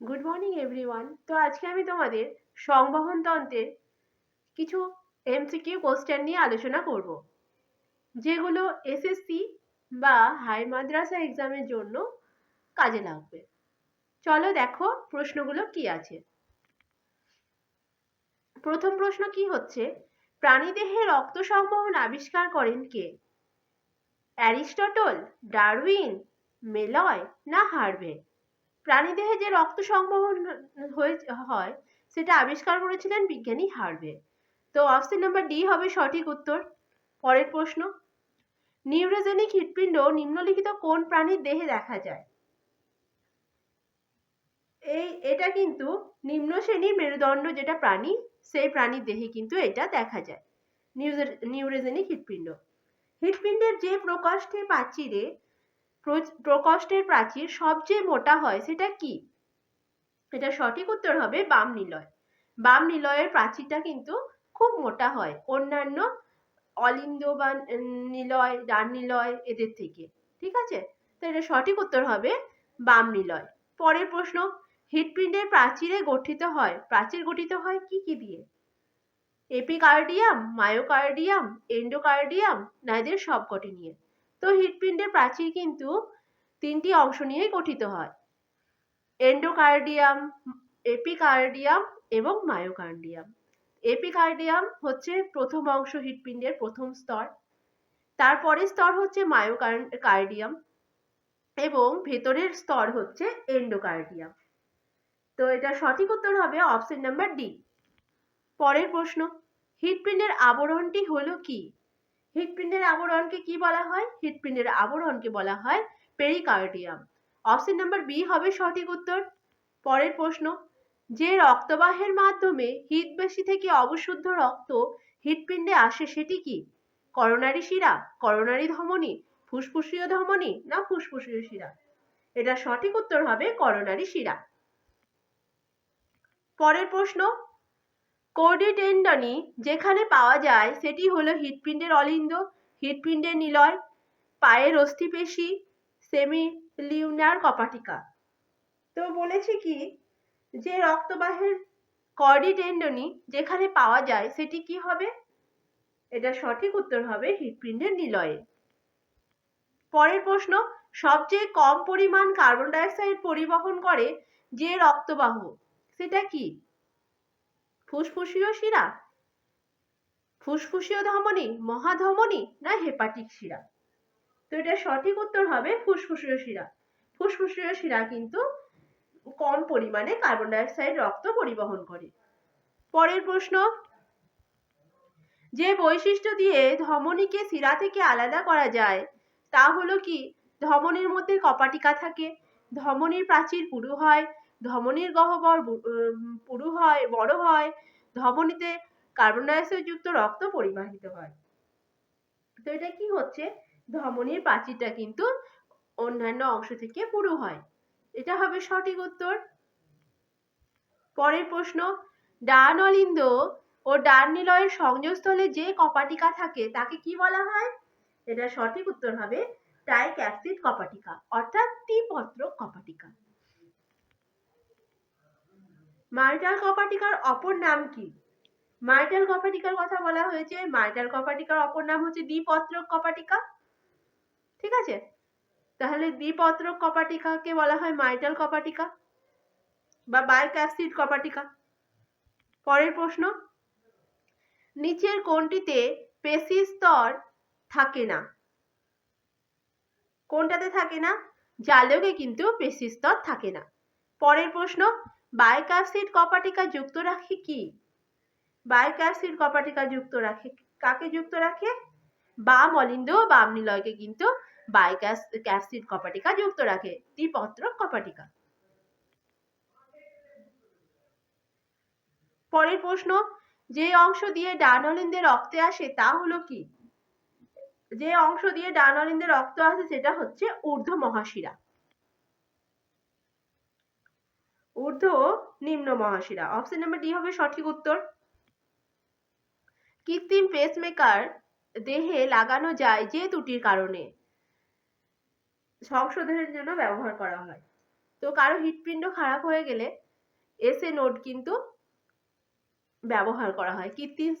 Good morning everyone তো আজকে আমি তোমাদের সংবহন তন্ত্রের কিছু এমসিকিউ কোশ্চেন নিয়ে আলোচনা করব, যেগুলো এসএসসি বা হাই মাদ্রাসা এক্সামের জন্য কাজে লাগবে। চলো দেখো প্রশ্নগুলো কি আছে। প্রথম প্রশ্ন কি হচ্ছে? প্রাণীদেহে রক্ত সংবহন আবিষ্কার করেন কে? অ্যারিস্টটল, ডারউইন, মেলয় না হার্ভে প্রাণীদেহে যে রক্ত সংবহন হয়ে, হয়, সেটা আবিষ্কার করেছিলেন বিজ্ঞানী হার্ভে তো অপশন নাম্বার ডি হবে সঠিক উত্তর। পরের প্রশ্ন, নিউরোজেনিক হৃৎপিণ্ড নিম্নলিখিত কোন প্রাণীর দেহে দেখা যায়? এই, এটা কিন্তু নিম্ন শ্রেণির মেরুদণ্ড যেটা প্রাণী, সেই প্রাণীর দেহে কিন্তু এটা দেখা যায়। নিউরোজেনিক হৃৎপিণ্ড। হৃৎপিণ্ডের যে প্রকোষ্ঠে প্রাচীরে প্রকোষ্ঠের প্রাচীর সবচেয়ে মোটা হয় সেটা কি? এটা সঠিক উত্তর হবে বাম নিলয়। বাম নিলয়ের প্রাচীরটা কিন্তু খুব মোটা হয় অন্যান্য অলিন্দ বা নিলয়, ডান নিলয় এদের থেকে। ঠিক আছে? তো এটা সঠিক উত্তর হবে বাম নিলয়। পরের প্রশ্ন, হৃৎপিণ্ডের প্রাচীরে গঠিত হয়, প্রাচীর গঠিত হয় কি কি দিয়ে? এপিকার্ডিয়াম, মায়োকার্ডিয়াম, এন্ডোকার্ডিয়াম না এদের সবকটি নিয়ে। তো হৃৎপিণ্ডের প্রাচীর কিন্তু তিনটি অংশ নিয়েই গঠিত হয়। এন্ডোকার্ডিয়াম এপিকার্ডিয়াম এবং মায়োকার্ডিয়াম এপিকার্ডিয়াম হচ্ছে প্রথম অংশ হৃৎপিণ্ডের প্রথম স্তর। তারপরের স্তর হচ্ছে মায়োকার্ডিয়াম এবং ভেতরের স্তর হচ্ছে এন্ডোকার্ডিয়াম তো এটা সঠিক উত্তর হবে অপশন নাম্বার ডি পরের প্রশ্ন, হৃৎপিণ্ডের আবরণটি হলো কি? হৃৎপিণ্ডের আবরণকে কি বলা হয়? হৃৎপিণ্ডের আবরণকে বলা হয় পেরিকার্ডিয়াম অপশন নাম্বার বি হবে সঠিক উত্তর। পরের প্রশ্ন, যে রক্তবাহের মাধ্যমে হৃদবেশি থেকে অবশুদ্ধ রক্ত হৃৎপিণ্ডে আসে সেটি কি? করোনারি শিরা, করোনারি ধমনী, ফুসফুসীয় ধমনী না ফুসফুসীয় শিরা? এটা সঠিক উত্তর হবে করোনারি শিরা। পরের প্রশ্ন কোর্ডিটেন্ডনি যেখানে পাওয়া যায় সেটি হলো হৃৎপিণ্ডের অলিন্দ, হৃৎপিণ্ডের নিলয়, পায়ের অস্থিপেশি সেমি লিউনার কপাটিকা। তো বলেছি কি, যে রক্তবাহের কর্ডিটেন্ডনি যেখানে পাওয়া যায় সেটি কি হবে? এটা সঠিক উত্তর হবে হৃৎপিণ্ডের নিলয়ে। পরের প্রশ্ন, সবচেয়ে কম পরিমাণ কার্বন ডাইঅক্সাইড পরিবহন করে যে রক্তবাহ, সেটা কি? ফুসফুসীয় শিরা? ফুসফুসীয় ধমনী, মহাধমনী না হেপাটিক শিরা? তো এটা সঠিক উত্তর হবে ফুসফুসীয় শিরা। ফুসফুসীয় শিরা কিন্তু কম পরিমাণে কার্বন ডাইঅক্সাইড রক্ত পরিবহন করে। পরের প্রশ্ন, যে বৈশিষ্ট্য দিয়ে ধমনীকে শিরা থেকে আলাদা করা যায়, তা হলো কি, ধমনীর মধ্যে কপাটিকা থাকে, ধমনীর প্রাচীর পুরু হয় ধমনীর গহ্বর পুরু হয়, বড় হয়, ধমনীতে কার্বন ডাইঅক্সাইড যুক্ত রক্ত পরিবাহিত হয়। তো এটা কি হচ্ছে? ধমনীর প্রাচীরটা কিন্তু অন্যান্য অংশ থেকে পুরু হয়। এটা হবে সঠিক উত্তর। পরের প্রশ্ন ডান অলিন্দ ও ডান নিলয়ের সংযোগস্থলে যে কপাটিকা থাকে, তাকে কি বলা হয়? এটা সঠিক উত্তর হবে টাইক্যাপসিড কপাটিকা, অর্থাৎ ত্রিপত্র কপাটিকা। মার্টাল কপাটিকার অপর নাম কি? মার্টাল কপাটিকার কথা বলা হয়েছে। মার্টাল কপাটিকার অপর নাম হচ্ছে দ্বিপত্রক কপাটিকা ঠিক আছে? তাহলে দ্বিপত্রক কপাটিকাকে বলা হয় মাইটাল কপাটিকা বা বায়োক্যাপসিড কপাটিকা পরের প্রশ্ন, নিচের কোনটিতে পেশি স্তর থাকে না? কোনটাতে থাকে না? জালকে কিন্তু পেশি স্তর থাকে না। পরের প্রশ্ন বায়োক্যাপসিড কপাটিকা যুক্ত রাখে কি? বায়োক্যাপসিড কপাটিকা যুক্ত রাখে কাকে যুক্ত রাখে? বাম অলিন্দ বাম নিলয়কে কিন্তু বাইক্যাস ক্যাপসিড কপাটিকা যুক্ত রাখে। দ্বিপত্র কপাটিকা পরের প্রশ্ন, যে অংশ দিয়ে ডান অলিন্দে রক্তে আসে তা হলো কি? যে অংশ দিয়ে ডান অলিন্দে রক্ত আসে সেটা হচ্ছে ঊর্ধ্ব মহাশিরা ঊর্ধ্ব নিম্ন মহাশিরা। অপশন নাম্বার ডি হবে সঠিক উত্তর। কৃত্রিম পেসমেকার দেহে লাগানো যায় যে ত্রুটির কারণে। সংশোধনের জন্য ব্যবহার করা হয়। তো কারও হৃৎপিণ্ড খারাপ হয়ে গেলে এসএ নোট কিন্তু ব্যবহার করা হয়। কৃত্রিম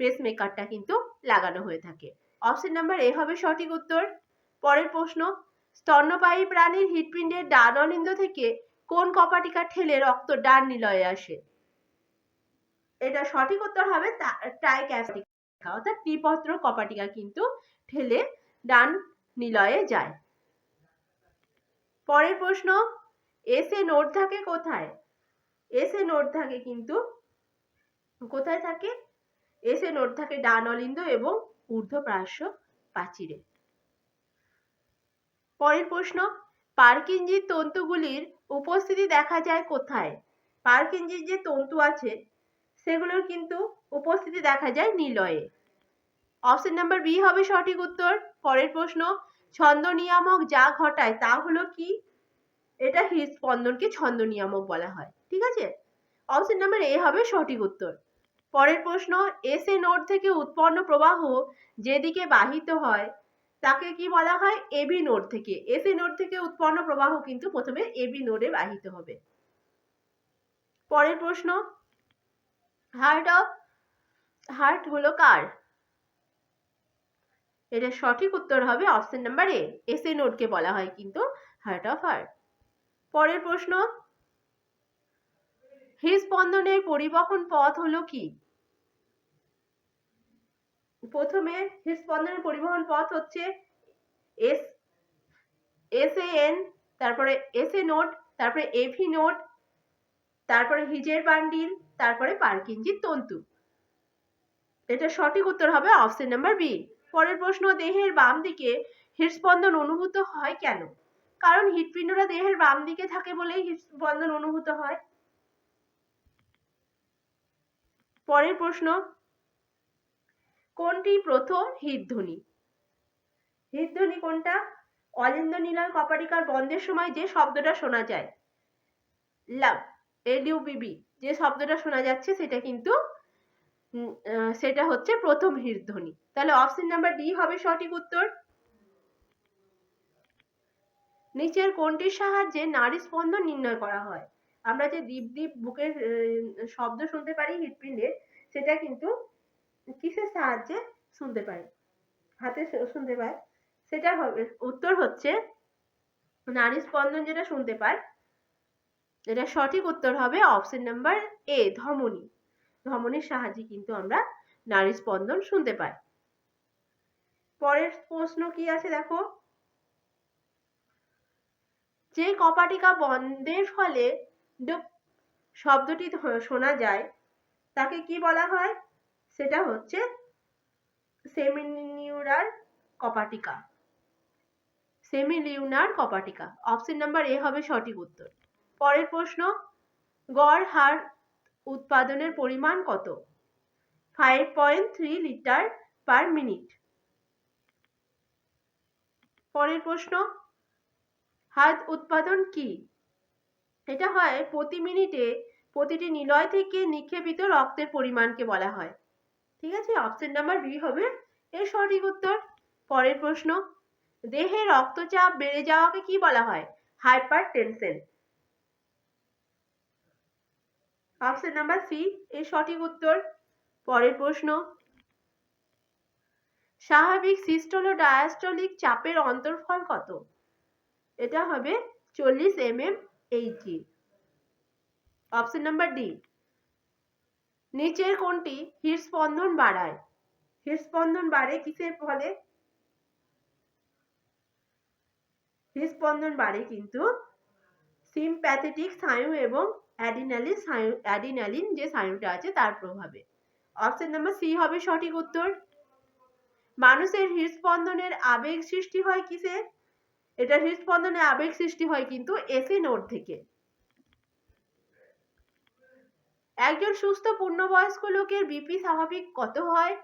পেসমেকারটা কিন্তু লাগানো হয়ে থাকে। অপশন নাম্বার এ হবে সঠিক উত্তর। পরের প্রশ্ন স্তন্যপায়ী প্রাণীর হৃৎপিণ্ডের ডান অলিন্দ থেকে কোন কপাটিকা ঠেলে রক্ত ডান নিলয়ে আসে? এটা সঠিক উত্তর হবে ট্রাইক্যাস্টিকা অর্থাৎ ত্রিপত্র কপাটিকা কিন্তু ঠেলে ডান নিলয়ে যায়। পরের প্রশ্ন এস নোট থাকে কোথায়? এস নোট থাকে কিন্তু কোথায় থাকে? এস নোট থাকে ডান অলিন্দ এবং ঊর্ধ্ব ঊর্ধ্বপ্রাশ্য প্রাচীরে। পরের প্রশ্ন পার্কিঞ্জির তন্তুগুলির উপস্থিতি দেখা যায় কোথায়? পার্কিঞ্জির যে তন্তু আছে, সেগুলোর কিন্তু উপস্থিতি দেখা যায় নিলয়ে। অপশন নাম্বার বি হবে সঠিক উত্তর। পরের প্রশ্ন ছন্দ নিয়ামক যা ঘটায় তা হলো কি? এটা হৃদস্পন্দনকে ছন্দ নিয়ামক বলা হয়, ঠিক আছে? অপশন নাম্বার এ হবে সঠিক উত্তর। পরের প্রশ্ন এস এ নোড থেকে উৎপন্ন প্রবাহ যেদিকে বাহিত হয় তাকে কি বলা হয়? এবি নোড থেকে। এস নোড থেকে উৎপন্ন প্রবাহ কিন্তু প্রথমে এবি নোডে বাহিত হবে। পরের প্রশ্ন হার্ট অফ হার্ট হলো কার? এটা সঠিক উত্তর হবে option number A S A নোডকে বলা হয় কিন্তু হার্ট অফ হার্ট পরের প্রশ্ন, হৃদস্পন্দনের পরিবহন পথ হলো কি? প্রথমে হৃদস্পন্দনের পরিবহন পথ হচ্ছে এস এস এন তারপরে এস এ নোট তারপরে এভি নোট তারপরে হিজের বান্ডিল, তারপরে পার্কিঞ্জির তন্তু। এটা সঠিক উত্তর হবে অপশন নাম্বার বি পরের প্রশ্ন, দেহের বাম দিকে হৃদস্পন্দন অনুভূত হয় কেন? কারণ হৃৎপিণ্ডটা দেহের বাম দিকে থাকে বলেই হৃদস্পন্দন অনুভূত হয়। পরের প্রশ্ন কোনটি প্রথম হৃদধ্বনি হৃদধ্বনি কোনটা? অলিন্দ নীলয় কপাটিকার বন্ধের সময় যে শব্দটা শোনা যায়। লাভ এলইউবিবি যে শব্দটা শোনা যাচ্ছে সেটা কিন্তু সেটা হচ্ছে প্রথম হৃদধ্বনি তাহলে অপশন নাম্বার ডি হবে সঠিক উত্তর। নিচের কোনটির সাহায্যে নারী স্পন্দন নির্ণয় করা হয়? আমরা যে দীপ দীপ বুকের শব্দ শুনতে পারি হৃৎপিণ্ডের, সেটা কিন্তু কিসের সাহায্যে শুনতে পাই? হাতে শুনতে পাই। সেটা হবে, উত্তর হচ্ছে নারী স্পন্দন যেটা শুনতে পায় এটা সঠিক উত্তর হবে অপশন নাম্বার এ ধমনী। ধমনীর সাহায্যে কিন্তু আমরা নারী স্পন্দন শুনতে পাই। পরের প্রশ্ন কি আছে দেখো? যে কপাটিকা বন্ধের ফলে শব্দটি শোনা যায়, তাকে কি বলা হয়? সেটা হচ্ছে সেমিনিউরার কপাটিকা। সেমিলিউনার কপাটিকা। অপশন নাম্বার এ হবে সঠিক উত্তর। পরের প্রশ্ন, গড় হার উৎপাদনের পরিমাণ কত? Five point three litre per minute পরের প্রশ্ন, হাত উৎপাদন কি? এটা হয় প্রতি মিনিটে প্রতিটি নিলয় থেকে নিক্ষেপিত রক্তের পরিমাণকে বলা হয়। ঠিক আছে? অপশন নাম্বার বি হবে এর সঠিক উত্তর। পরের প্রশ্ন, দেহে রক্তচাপ বেড়ে যাওয়াকে কি বলা হয়? Hypertension option number C এর সঠিক উত্তর। পরের প্রশ্ন, স্বাভাবিক সিস্টল ও ডায়াস্টলিক চাপের অন্তর্ফল কত? এটা হবে চল্লিশ M M HG option number D নিচের কোনটি হৃদস্পন্দন বাড়ায়। হৃদস্পন্দন বাড়ে কিসের ফলে? হৃদস্পন্দন বাড়ে কিন্তু সিমপ্যাথেটিক স্নায়ু এবং অ্যাডিনালিন স্নায়ু, অ্যাডিনালিন যে স্নায়ুটা আছে তার প্রভাবে। অপশন নাম্বার সি হবে সঠিক উত্তর। মানুষের হৃদস্পন্দনের আবেগ সৃষ্টি হয় কিসে? এটা হৃদস্পন্দনের আবেগ সৃষ্টি হয় কিন্তু এসি নোড থেকে। একজন সুস্থ পূর্ণবয়স্ক লোকের বিপি স্বাভাবিক কত হয়?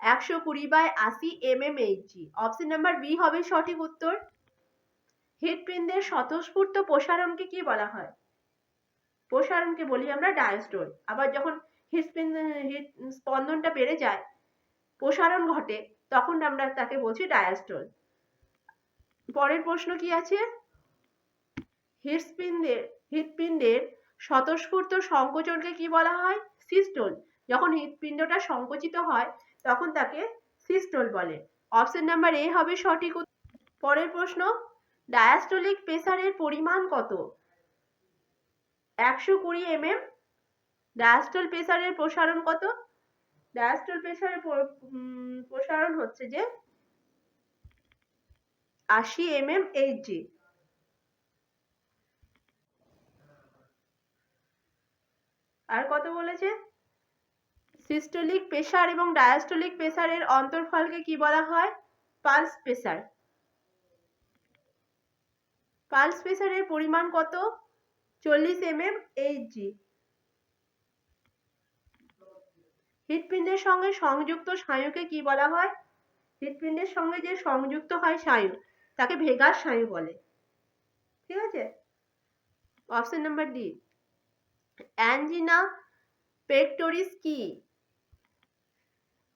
একশো কুড়ি বাই আশি M M HG option number B হবে সঠিক উত্তর। হৃদপিণ্ডের স্বতঃস্ফূর্ত প্রসারণকে কি বলা হয়? প্রসারণকে বলি আমরা ডায়াস্টোল আবার যখন হৃদপিণ্ড হৃদ স্পন্দনটা বেড়ে যায়, প্রসারণ ঘটে, তখন আমরা তাকে বলছি ডায়াস্টোল পরের প্রশ্ন কি আছে? হৃৎপিণ্ডের হৃৎপিণ্ডের স্বতঃস্ফূর্ত সংকোচনকে কি বলা হয়? সিস্টোল। যখন হৃৎপিণ্ডটা সংকুচিত হয়, তখন তাকে সিস্টোল বলে। অপশন নাম্বার এ হবে সঠিক। পরের প্রশ্ন, ডায়াস্টোলিক প্রেসারের পরিমাণ কত? একশো কুড়ি এমএম। ডায়াস্টল প্রেসারের প্রসারণ কত? ডায়াস্টল প্রেসারের প্রসারণ হচ্ছে যে আশি এম এম এমএম এইচজি আর কত বলেছে? সিস্টোলিক প্রেসার এবং ডায়াস্টোলিক প্রেসারের অন্তর্ফলকে কি বলা হয়? পালস প্রেসার পালস প্রেসারের পরিমাণ কত? চল্লিশ এমএম এইচজি হৃৎপিণ্ডের সঙ্গে সংযুক্ত স্নায়ুকে কি বলা হয়? হৃৎপিণ্ডের সঙ্গে যে সংযুক্ত হয় স্নায়ু, তাকে ভেগাস স্নায়ু বলে। ঠিক আছে? Option number D angina pectoris কি?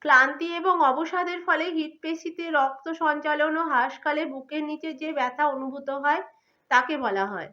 ক্লান্তি এবং অবসাদের ফলে হৃৎপেশিতে রক্ত সঞ্চালন ও হ্রাসকালে বুকের নিচে যে ব্যথা অনুভূত হয়, তাকে বলা হয়।